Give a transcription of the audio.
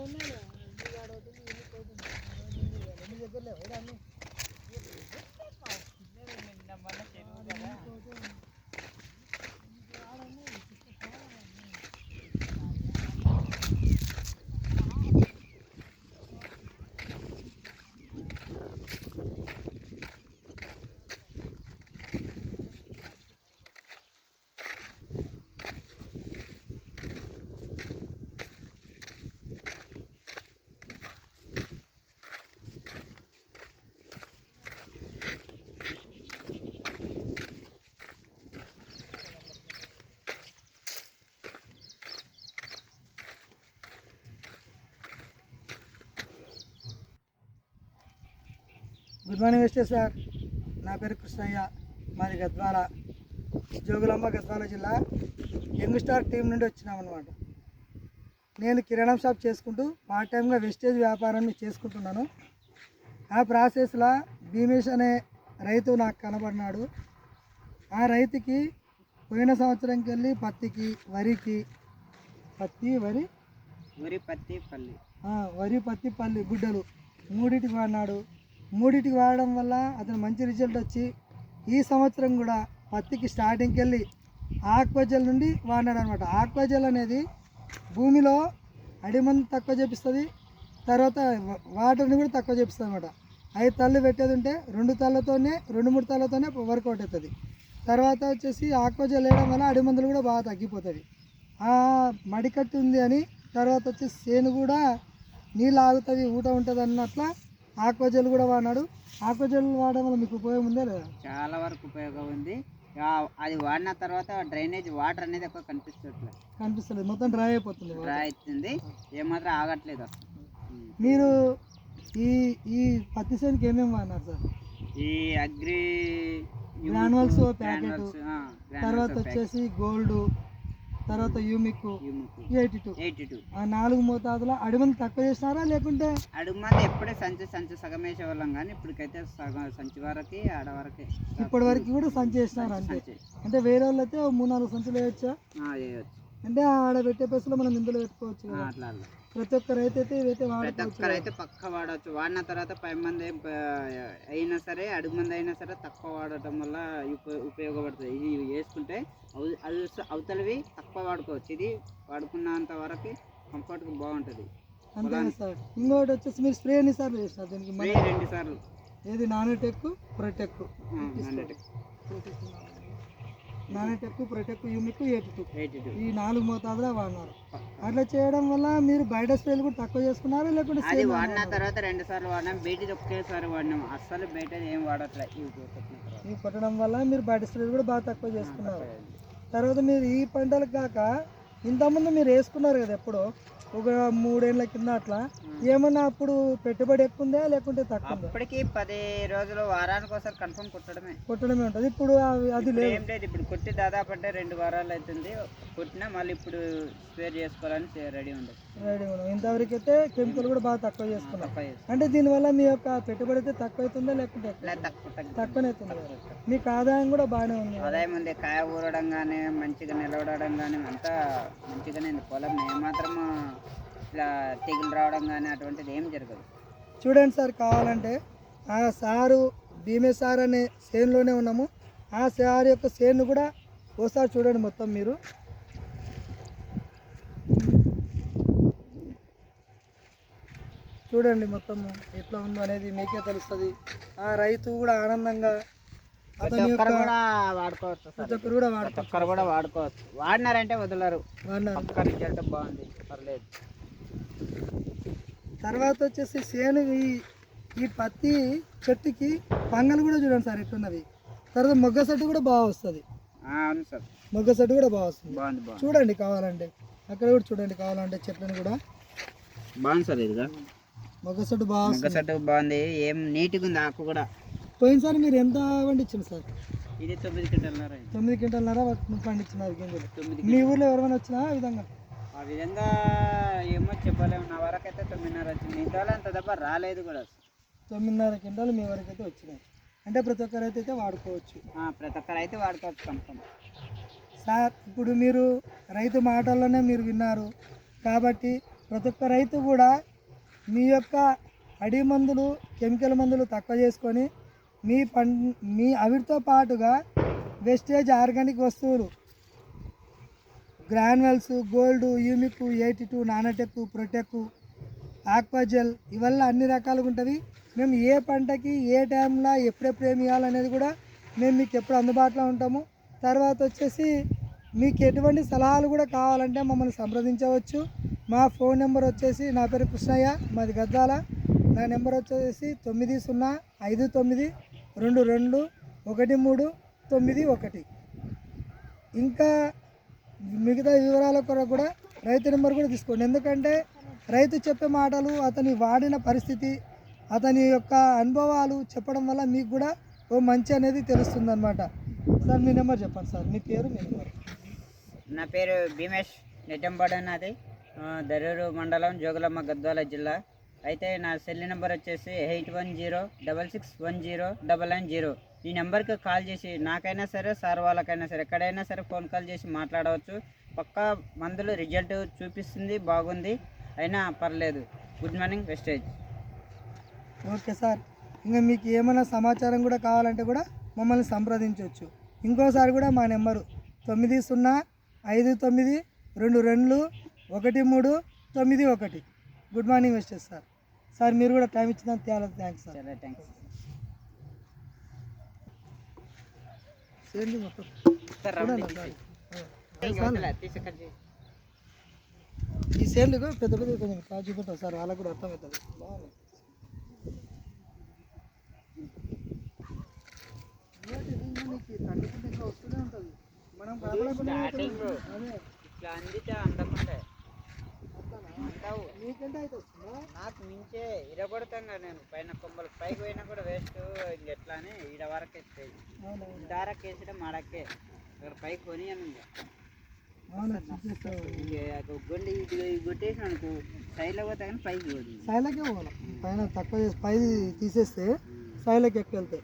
દિવાળો મળે દિવાળો તો બીજું કોઈ બીજું ગલે હોય રાનું గుడ్ మార్నింగ్ మిస్టర్ సార్. నా పేరు కృష్ణయ్య. మాది గద్వాల జోగులాంబ గద్వాల జిల్లా. యంగ్ స్టార్ టీం నుండి వచ్చినాం అనమాట నేను కిరాణా షాప్ చేసుకుంటూ పార్ట్ టైంగా వెస్టేజ్ వ్యాపారాన్ని చేసుకుంటున్నాను. ఆ ప్రాసెస్లో భీమేష్ అనే రైతు నాకు కనబడినాడు. ఆ రైతుకి పోయిన సంవత్సరంకి వెళ్ళి పత్తికి వరికి పత్తి వరి? వరి పత్తి పల్లి. వరి పత్తి పల్లి గుడ్డలు మూడింటికి వాడినాడు. మూడింటికి వాడడం వల్ల అతను మంచి రిజల్ట్ వచ్చి ఈ సంవత్సరం కూడా పత్తికి స్టార్టింగ్కి వెళ్ళి ఆక్వజల్ నుండి వాడినాడు అనమాట ఆక్వజల్ అనేది భూమిలో అడిమంది తక్కువ చేపిస్తుంది తర్వాత వాటర్ని కూడా తక్కువ చేపిస్తుంది అనమాట ఐదు తల్లు పెట్టేది ఉంటే రెండు తల్లతోనే రెండు మూడు తల్లతోనే వర్కౌట్ అవుతుంది. తర్వాత వచ్చేసి ఆక్వజల్ వేయడం వల్ల అడిమందులు కూడా బాగా తగ్గిపోతుంది. ఆ మడికట్టు ఉంది అని తర్వాత వచ్చేసి సేను కూడా నీళ్ళు ఆగుతుంది ఊట ఉంటుంది అన్నట్ల ఆక్వజల్ కూడా వాడినాడు. ఆక్వజల్ వాడడం వల్ల మీకు ఉపయోగం ఉందా లేదా? చాలా వరకు ఉపయోగం ఉంది. అది వాడిన తర్వాత డ్రైనేజ్ వాటర్ అనేది ఎక్కువ కనిపిస్తట్లేదు. కనిపిస్తలేదు. మొత్తం డ్రై అయిపోతుంది డ్రై అవుతుంది. ఏమాత్రం ఆగట్లేదు అసలు. మీరు ఈ ఈ పత్తి సేనుకి ఏమేమి వాడినారు సార్? ఈ అగ్రి Granules packet. తర్వాత వచ్చేసి గోల్డ్ తర్వాత humic eighty two. Eighty two. ఆ నాలుగు మోతాదులో అడిమంది తక్కువ చేసినారా లేకుంటే? అడుగు మంది ఎప్పుడే సంచి సంచి సగం వేసేవాళ్ళం కానీ ఇప్పటికైతే సగం సంచి వరకి ఆడ వరకే. ఇప్పటి వరకు కూడా సంచి చేసినారు అంతే. సంచి. అంటే వేరే వాళ్ళు అయితే మూడు నాలుగు సంచులు వేయచ్చా? ఆ, వేయొచ్చు. అంటే ఆడ పెట్టే ప్లేస్లో మనం ఇందులో పెట్టుకోవచ్చు అట్లా ప్రతి ఒక్క రైతు అయితే ప్రతి వాడుకోవచ్చు ఒక్కరు అయితే పక్క వాడవచ్చు. వాడిన తర్వాత పై మంది అయినా సరే అడుగు మంది అయినా సరే తక్కువ వాడటం వల్ల ఉప- ఉపయోగపడుతుంది. ఇది వేసుకుంటే అవతలవి తక్కువ వాడుకోవచ్చు. ఇది వాడుకున్నంత వరకు కంఫర్ట్గా బాగుంటుంది. అంతేనా సార్? ఇంకోటి వచ్చేసి మీరు స్ప్రే ఎన్నిసార్లు చేస్తారు? దీనికి రెండు సార్లు. ఏది Nanotek Protek hundred Nanotek Protek humic eighty two ఈ నాలుగు మోతాదులో వాడినారు. అట్లా చేయడం వల్ల మీరు బయట స్ప్రేలు కూడా తక్కువ చేసుకున్నారా లేకుంటే అది వాడిన? తర్వాత రెండు సార్లు వాడినాం బయటిది ఒకేసారి వాడినాం. అస్సలు బయట ఏం తర్వాత. ఇవి కొట్టడం వల్ల మీరు బయట స్ప్రేలు కూడా బాగా తక్కువ చేసుకున్నారు. తర్వాత మీరు ఈ పంటలకు కాక ఇంతకుముందు మీరు వేసుకున్నారు కదా ఎప్పుడు ఒక మూడేళ్ళ కింద అట్లా. ఏమన్నా అప్పుడు పెట్టుబడి ఎక్కువ ఉందా లేకుంటే తక్కువ అప్పటికి పది రోజులు వారానికి ఒకసారి కన్ఫర్మ్ కొట్టడమే. కొట్టడమే ఉంటుంది. ఇప్పుడు అది ఏం లేదు ఇప్పుడు కొట్టి దాదాపు అంటే రెండు వారాలు అవుతుంది కొట్టినా మళ్ళీ ఇప్పుడు స్పేర్ చేసుకోవాలని రెడీ ఉండదు రెడీ ఉన్నాం ఇంతవరకు అయితే కెమికల్ కూడా బాగా తక్కువ చేసుకున్నాం. అంటే దీనివల్ల మీ యొక్క పెట్టుబడి అయితే తక్కువ అవుతుందా లేకుంటే తక్కువనే అవుతుంది. మీకు ఆదాయం కూడా బాగానే ఉంది. ఆదాయం ఉంది. కాయ ఊరడం కానీ మంచిగా నిలవడడం కానీ అంతా మంచిగానే పొలం ఏమాత్రం ఇట్లా తెగులు రావడం కానీ అటువంటిది ఏం జరగదు. చూడండి సార్ కావాలంటే ఆ సారు భీమే సార్ అనే సేన్లోనే ఉన్నాము. ఆ సార్ యొక్క సేన్ను కూడా ఓసారి చూడండి మొత్తం మీరు. చూడండి మొత్తం ఎట్లా ఉందో అనేది మీకే తెలుస్తుంది. ఆ రైతు కూడా ఆనందంగా కూడా వాడుకోవచ్చు ప్రతి ఒక్కరు కూడా వాడుకోవచ్చు. కూడా వాడుకోవచ్చు. వాడినారంటే వదలరు. వాడినారు. పక్క రిజల్ట్ బాగుంది. పర్లేదు. తర్వాత వచ్చేసి సేను ఈ ఈ పత్తి చెట్టుకి పంగలు కూడా చూడండి సార్ ఎట్లున్నది తర్వాత మొగ్గ చెట్టు కూడా బాగా వస్తుంది. ఆ, అవును సార్. మొగ్గ చెట్టు కూడా బాగా వస్తుంది. బాగుంది బాగుంది. చూడండి కావాలంటే. అక్కడ కూడా చూడండి కావాలంటే చెట్లను కూడా. బాగుంది సార్ మొగ్గ చెట్టు బాగా మొగ్గ వస్తుంది. చెట్టు బాగుంది. ఏం నీట్గా ఉంది ఆకు కూడా. పోయినసారి మీరు ఎంత పండించారు సార్? ఇది తొమ్మిది అయింది. తొమ్మిది క్వింటల్నర పండించినారు గింజలు. తొమ్మిది మీ ఊర్లో ఎవరైనా వచ్చినా ఆ విధంగా. ఆ విధంగా ఏమో చెప్పలేము. నా వరకు అయితే తొమ్మిదిన్నర వచ్చింది. వాళ్ళు అంత తప్ప రాలేదు కూడా. తొమ్మిదిన్నర క్వింటాలు మీ వరకు అయితే వచ్చినాయి. అంటే ప్రతి ఒక్క రైతు అయితే వాడుకోవచ్చు. ప్రతి ఒక్కరు అయితే వాడుకోవచ్చు కన్ఫర్మ్ సార్ ఇప్పుడు మీరు రైతు మాటల్లోనే మీరు విన్నారు. కాబట్టి ప్రతి ఒక్క రైతు కూడా మీ యొక్క అడి మందులు కెమికల్ మందులు తక్కువ చేసుకొని మీ పం మీ అవిటితో పాటుగా వెస్టేజ్ ఆర్గానిక్ వస్తువులు granules gold humic eighty two Nanotek Protek Aquagel ఇవల్ల అన్ని రకాలుగా ఉంటుంది. మేము ఏ పంటకి ఏ టైంలో ఎప్పుడెప్పుడు ఏమి ఇవ్వాలనేది కూడా మేము మీకు ఎప్పుడు అందుబాటులో ఉంటాము. తర్వాత వచ్చేసి మీకు ఎటువంటి సలహాలు కూడా కావాలంటే మమ్మల్ని సంప్రదించవచ్చు. మా ఫోన్ నెంబర్ వచ్చేసి నా పేరు కృష్ణయ్య మాది గద్దాల నా నెంబర్ వచ్చేసి తొమ్మిది సున్నా ఐదు తొమ్మిది రెండు రెండు ఒకటి మూడు తొమ్మిది ఒకటి. ఇంకా మిగతా వివరాల కొరకు కూడా రైతు నెంబర్ కూడా తీసుకోండి. ఎందుకంటే రైతు చెప్పే మాటలు అతని వాడిన పరిస్థితి అతని యొక్క అనుభవాలు చెప్పడం వల్ల మీకు కూడా ఓ మంచి అనేది తెలుస్తుంది అనమాట సార్ మీ నెంబర్ చెప్పండి సార్. మీ పేరు మీ నెంబర్. నా పేరు భీమేష్ నెట్టంపాడు నాది దరూరు మండలం జోగులమ్మ గద్వాల జిల్లా. అయితే నా సెల్ నెంబర్ వచ్చేసి eight one zero double six one zero double nine zero. ఈ నెంబర్కి కాల్ చేసి నాకైనా సరే సార్ వాళ్ళకైనా సరే ఎక్కడైనా సరే ఫోన్ కాల్ చేసి మాట్లాడవచ్చు. పక్కా మందులు రిజల్ట్ చూపిస్తుంది బాగుంది. అయినా పర్లేదు. Good morning Vestige. Okay sir. ఇంకా మీకు ఏమైనా సమాచారం కూడా కావాలంటే కూడా మమ్మల్ని సంప్రదించవచ్చు ఇంకోసారి కూడా మా నెంబరు తొమ్మిది సున్నా ఐదు తొమ్మిది రెండు రెండు ఒకటి మూడు తొమ్మిది ఒకటి. Good morning Vestige sir. Sir మీరు కూడా టైం ఇచ్చినందుకు చాలా థ్యాంక్స్ సార్. థ్యాంక్స్. చేయండి మొత్తం. ఈ కూడా పెద్ద పెద్ద కొంచెం కాదు చూపెట్టాం సార్ వాళ్ళకు కూడా అర్థమవుతుంది. బాగుంది. వస్తూనే ఉంటుంది మనం కాపాడుకునే నాకు మించే ఇరగొడతాను నేను. పైన కొమ్మలు పైకి పోయినా కూడా వేస్ట్ ఇంకెట్లా అని ఈడ వరకు అవునవును. దారకు వేసడం మాడక్కే అక్కడ పైకి కొని అని ఇంక గొండి కొట్టేసిన అనుకో సైడ్లో పోతే కానీ పైకి పోదు. సైలకే పోవాలి. పైన తక్కువ చేసి పై తీసేస్తే సైలకి ఎక్కి వెళ్తాయి.